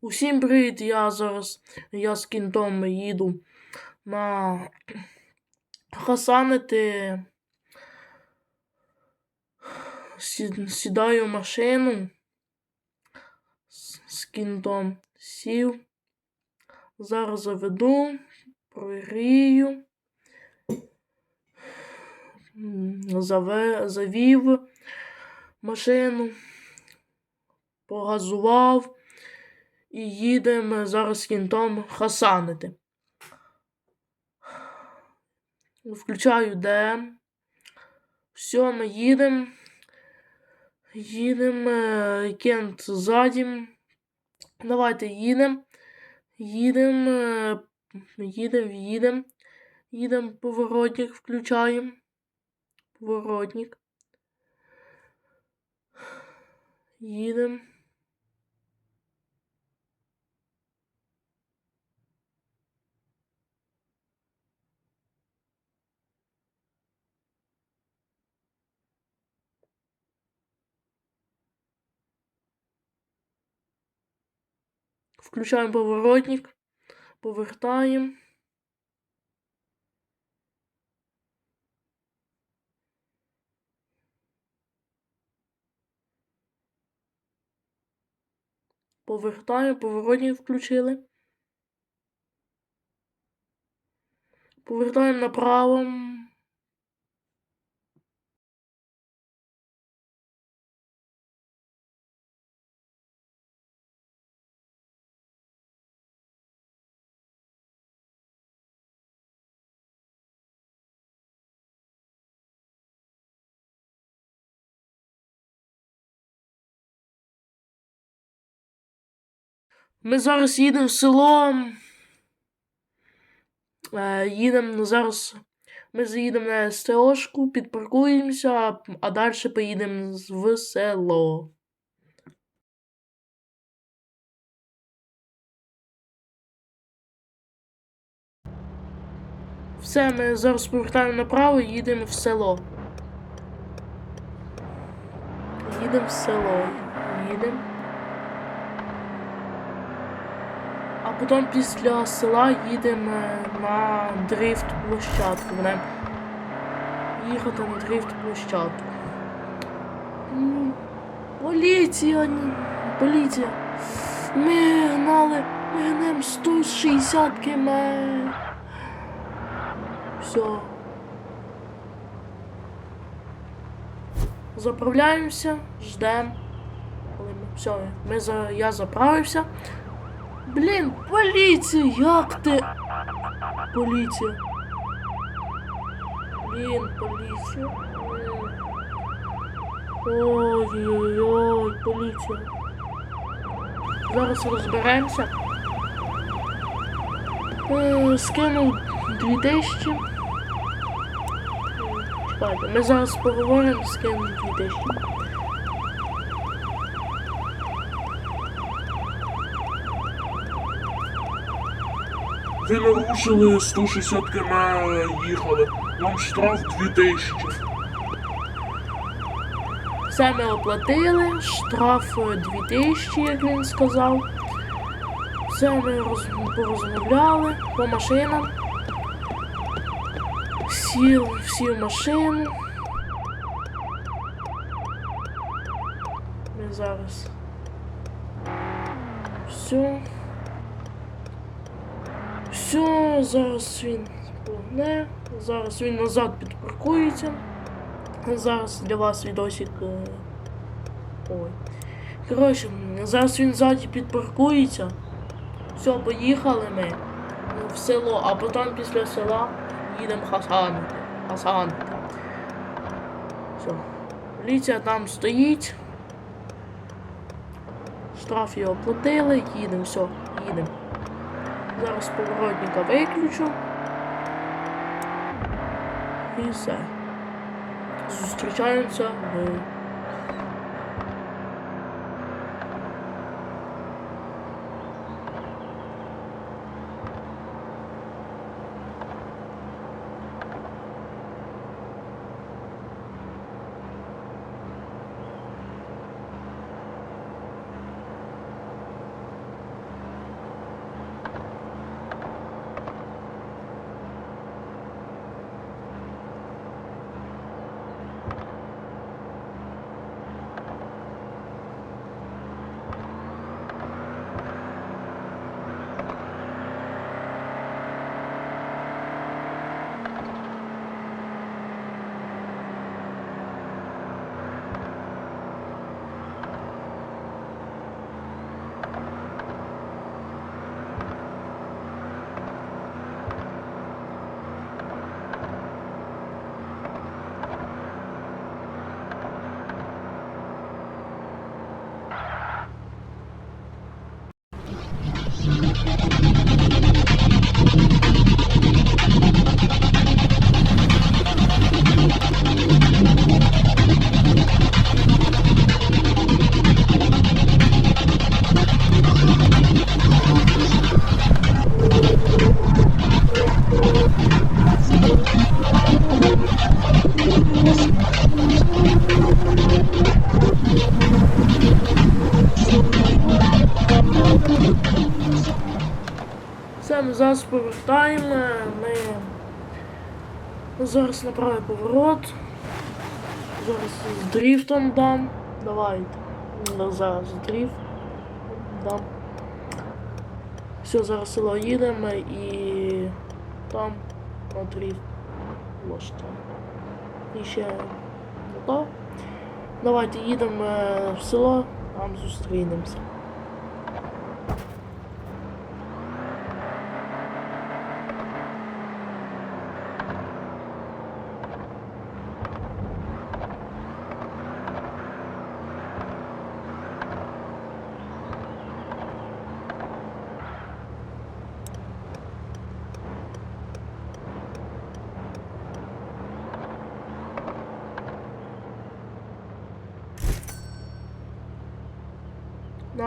Усім привіт! Я зараз я з кінтом їду на Хасанити. Сі- Сідаю в машину з, кінтом сів. Зараз заведу, прогрію. Завів машину, погазував і їдемо зараз кінтом хасанити. Включаю ДМ. Все, ми їдемо. Їдемо. Кент задім. Давайте їдемо. Їдемо. Їдемо, їдемо. Їдемо, поворотник включаємо. Поворотник. Їдемо. Включаємо поворотник. Повертаємо. Повертаємо, поворотник включили. Повертаємо направо. Ми зараз їдемо в село. Е, їдемо зараз. Ми заїдемо на СТОшку, підпаркуємося, а далі поїдемо в село. Все, ми зараз повертаємо направо і їдемо в село. Їдемо в село. Їдемо. А потім після села їдемо на дрифт площадку. Будемо їхати на дрифт площадку. М, Поліція, поліція. Ми гнали, ми гнемо 160 км. Все. Заправляємося, ждемо. Все, ми за... я заправився. Блін, поліція, як ти? Поліція. Блін, поліція. Ой-ой-ой, поліція. Зараз розберемося. Е, Скинув 2000. М, Чекайте, ми зараз поговоримо, скинув 2000. Ви нарушили 160 км їхали. Вам штраф 2000. Все ми оплатили, штраф е, 2000, як він сказав. Все ми роз... порозмовляли по машинам. Сів, всі в машину. Ми зараз. Все. Все, зараз він погне. Зараз він назад підпаркується. Зараз для вас відосик. е, Ой. Коротше, зараз він ззаді підпаркується. Все, поїхали ми в село, а потім після села їдемо хасанити. Хасанити. Все. Поліція там стоїть. Штраф його платили, їдемо, все, їдемо. Зараз поворотника виключу. І все. Зустрічаємося в Зараз на поворот. Зараз з дрифтом дам. Давайте. Зараз дрифт дам. Все, зараз село їдемо і там на дрифт. Ось там. І ще то. Давайте їдемо е, в село, там зустрінемося.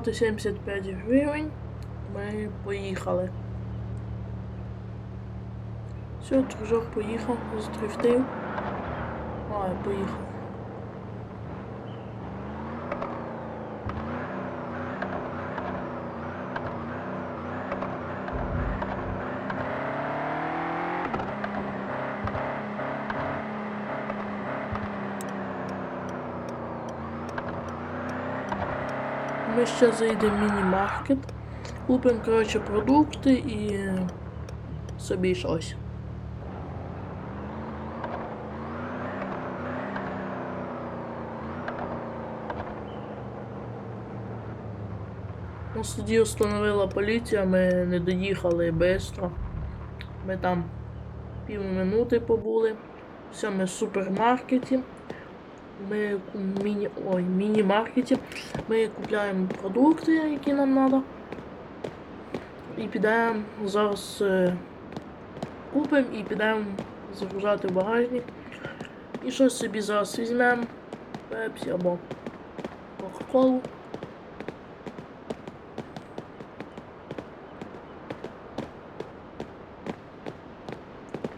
Нати 75 гривень. Ми поїхали. Все, дружок поїхав, здрифтив. А, поїхав. Ми ще зайдемо в міні-маркет, купимо, коротше, продукти і собі щось. Нас тоді встановила поліція, ми не доїхали швидко. Ми там пів минути побули. Все, ми в супермаркеті. Ми в міні, ой, міні-маркеті. Ми купляємо продукти, які нам треба. І підемо зараз е, купимо і підемо загружати в багажник. І щось собі зараз візьмемо. Пепсі або Кока-Колу.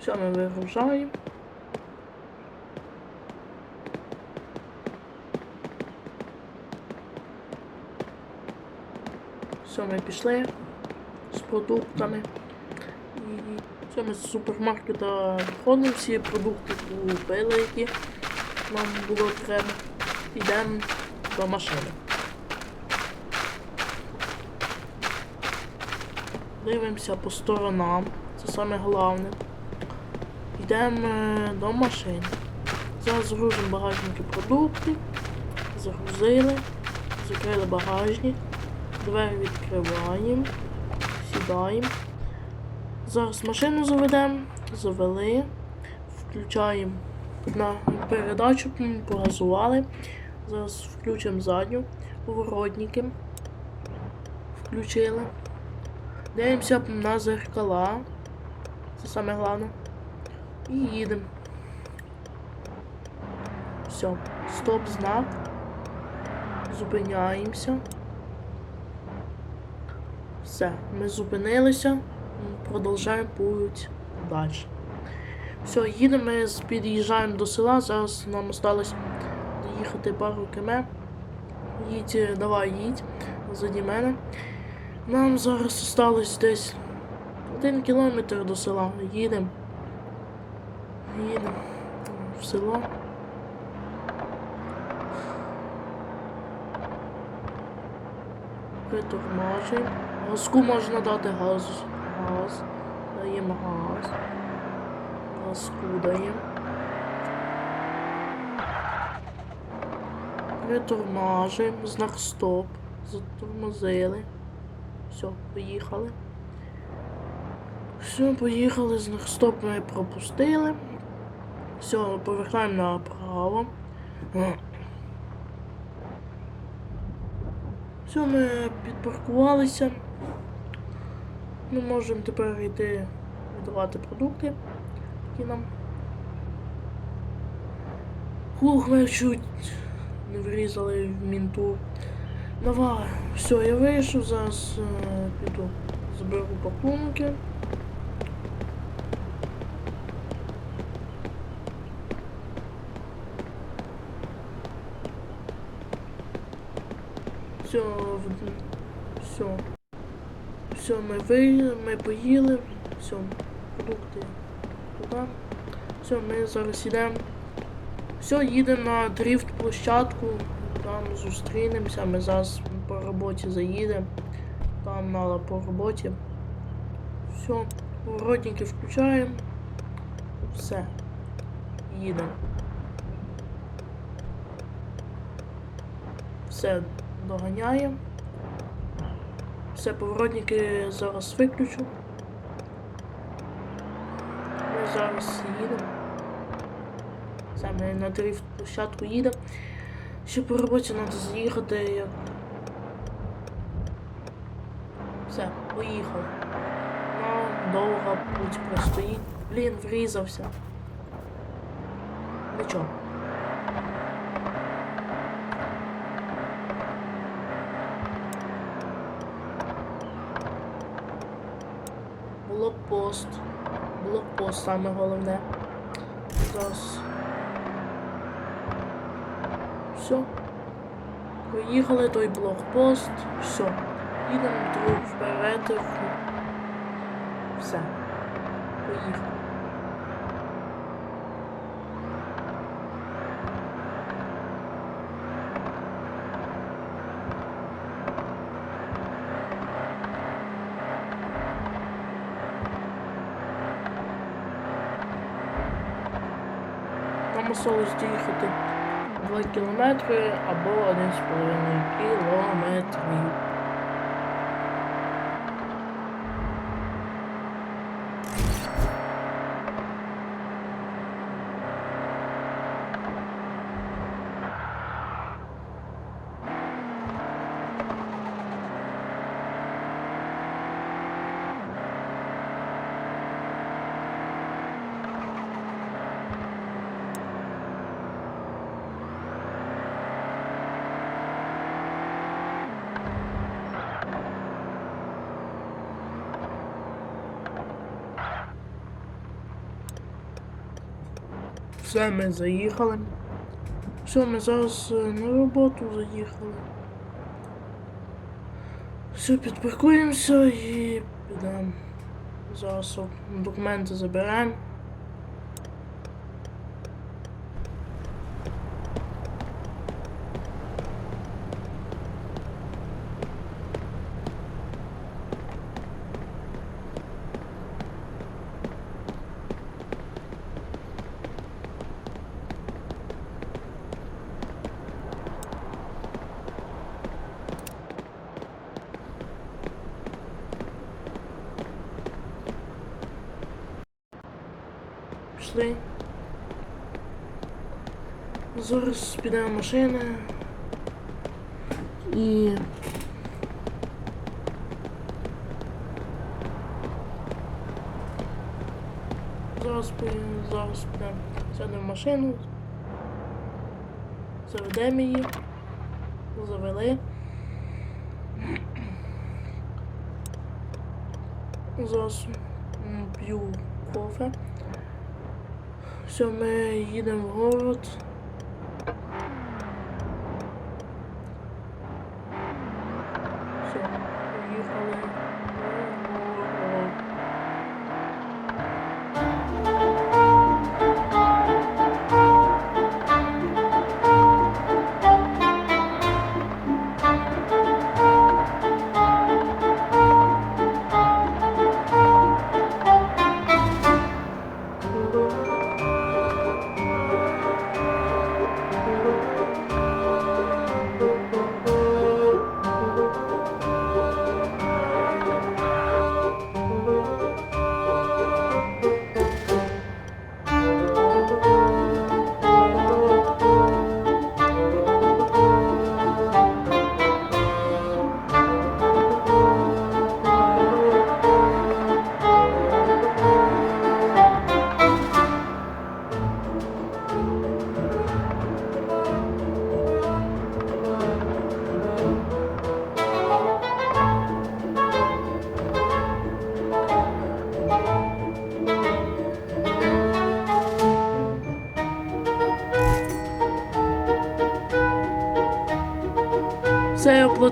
Все, ми вигружаємо. Все, ми пішли з продуктами. І все, ми з супермаркета виходимо, всі продукти купили, які нам було треба. Йдемо до машини. Дивимося по сторонам, це саме головне. Йдемо е, до машини. Зараз загрузимо багажники продукти. Загрузили, закрили багажник. Двері відкриваємо, сідаємо. Зараз машину заведемо, завели, включаємо на передачу, погазували. Зараз включимо задню, поворотники. Включили. Дивимося на зеркала. Це саме головне. І їдемо. Все, стоп, знак. Зупиняємося. Все, ми зупинилися. Продовжаємо путь далі. Все, їдемо, ми під'їжджаємо до села. Зараз нам осталось доїхати пару км. Їдь, е, давай, їдь заді мене. Нам зараз осталось десь один кілометр до села. Їдемо. Їдемо в село. Притормажуємо. Газку можна дати газ. Газ. Даємо газ. Газку даємо. Притормажуємо. Знак стоп. Затормозили. Все, поїхали. Все, поїхали, знак стоп ми пропустили. Все, повертаємо направо. Все, ми підпаркувалися. Ми можемо тепер йти віддавати продукти, які нам. Хух, ми чуть не врізали в мінту. Давай, все, я вийшов, зараз е, піду. Заберу пакунки. Все, все. Все, ми виїли, ми поїли. Все, продукти туди. Все, ми зараз йдемо. Все, їдемо на дріфт площадку. Там зустрінемося. Ми зараз по роботі заїдемо. Там надо по роботі. Все, поворотники включаємо. Все. Їдемо. Все, доганяємо. Все, поворотники зараз виключу. Ми зараз їдемо. Ми на дріфт площадку їдемо. Ще по роботі треба заїхати. Все, поїхали. Нам довго путь простоїть. Блін, врізався. Нічого. Блокпост. Блокпост саме головне. Зараз. Все. Поїхали той блокпост. Все. Їдемо вперед. Все. Поїхали. Нам їхати доїхати 2 кілометри або 1,5 кілометрів. Все, ми заїхали. Все, ми зараз е, на роботу заїхали. Все, підпаркуємося і підемо. Зараз документи заберемо. Пішли. Зараз підемо в машини. І. Зараз, пи- зараз підемо сядемо в машину. Заведемо її. Завели. Зараз п'ю кофе. Все, ми їдемо в город.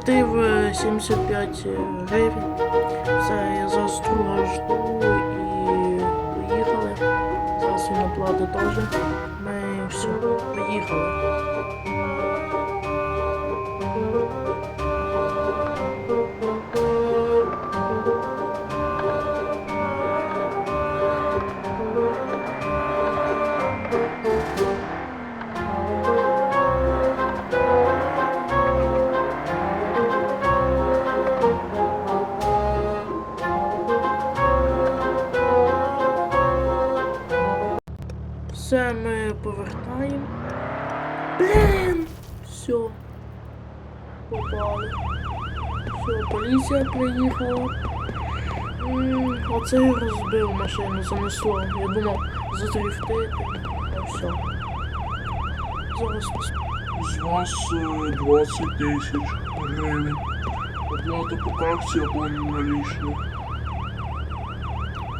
Я оплатив е, 75 гривень. Все, я зараз друга жду і поїхали. Зараз він оплати теж. Ми все, поїхали. Поліція приїхала. Оце я розбив машину, занесло. Я думав задрифтити. А все. Зараз З вас е, 20 тисяч гривень. Оплата по карті або налічно.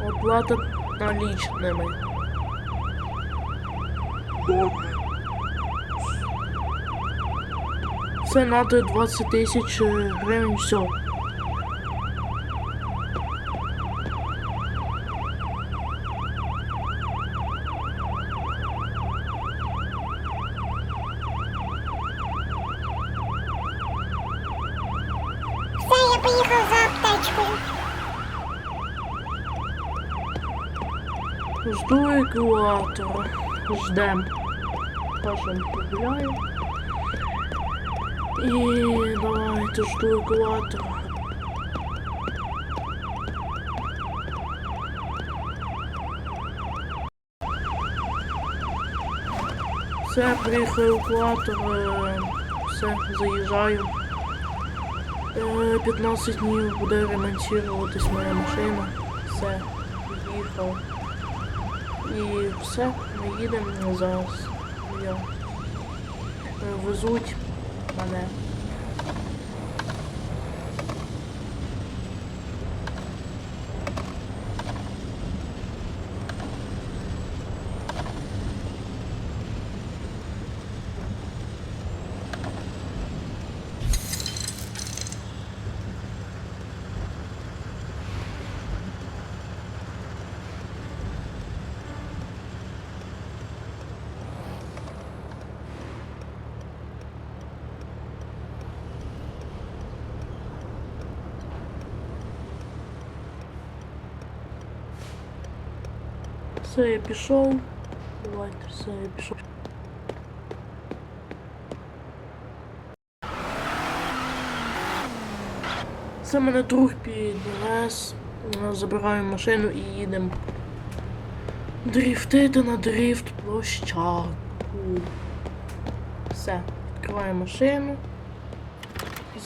оплата налічними. Добре. Це надо 20 тисяч е, гривень. Все, я поїхав за аптечкою. Жду екватора. Ждем. Пашем погуляю. І давайте жду екватора. Все, приїхав екватор. е, Все, заїжджаю. Е, 15 днів буде ремонтуватись моя машина. Все, їхав. І все, ми їдемо зараз. Я. Е, Везуть мене. Все, я пішов. Давайте, все, я пішов. Це мене друг підвез. Е, Забираємо машину і їдемо дрифтити на дрифт площадку. Все, відкриваємо машину.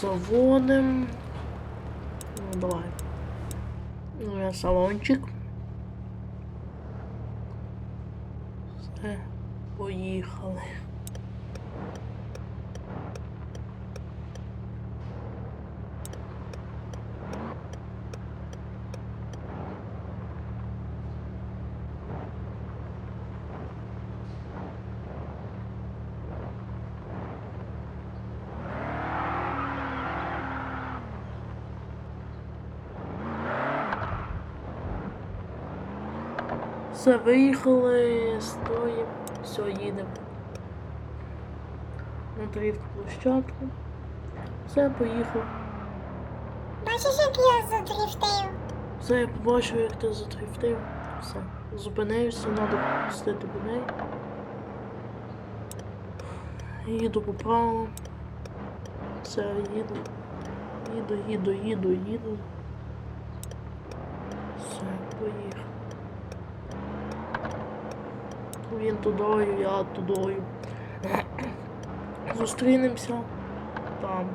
Заводимо. Ну, давай. Ну, я салончик. поїхали. Все, виїхали, стоїмо все, їдемо. На дріфт площадку. Все, поїхав. Бачиш, як я задрифтив? Все, я побачив, як ти задрифтив. Все. Зупинився, треба пустити мене. Їду по правилам. Все, їду. Їду, їду, їду, їду. Все, поїхав. Він тудою, я тудою. Зустрінемося там.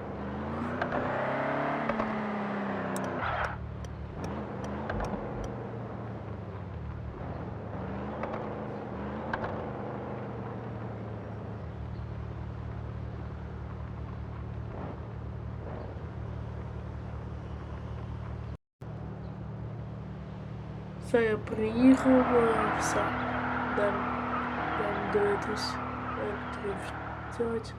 Все, я приїхав, е, все. Дивитись, як дрифтять.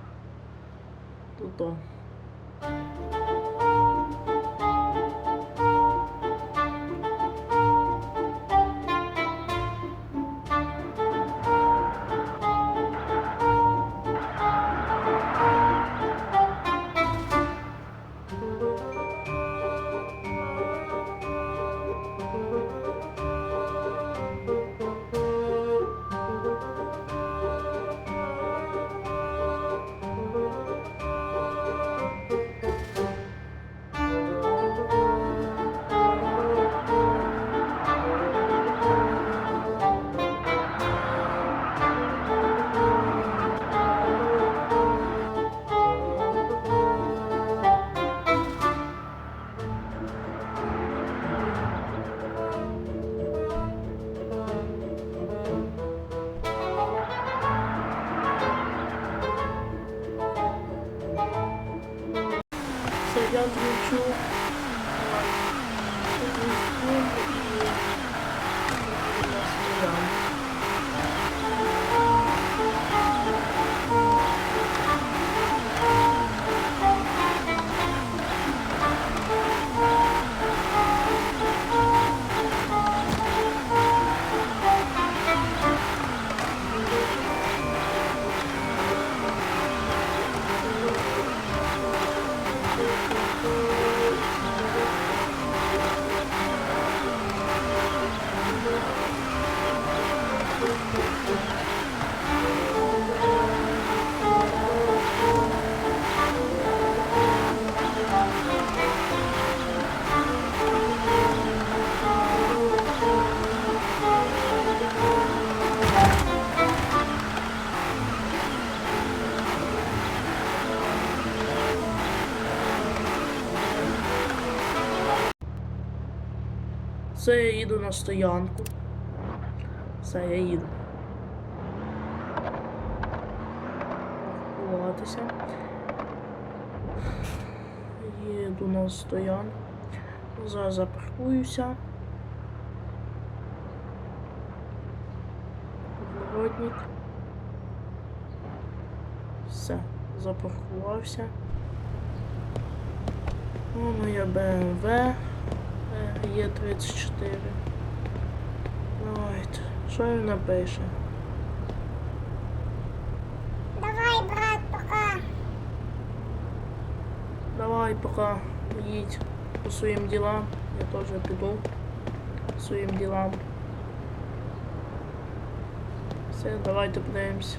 Їду на стоянку. Все, я їду. Паркуватися. Їду на стоянку. Зараз запаркуюся. Поворотник. Все, запаркувався. О, моя BMW. Є 34. Давайте. Що він напише? Давай, брат, пока. Давай, пока їдь по своїм ділам. Я теж піду по своїм ділам. Все, давайте подивимось.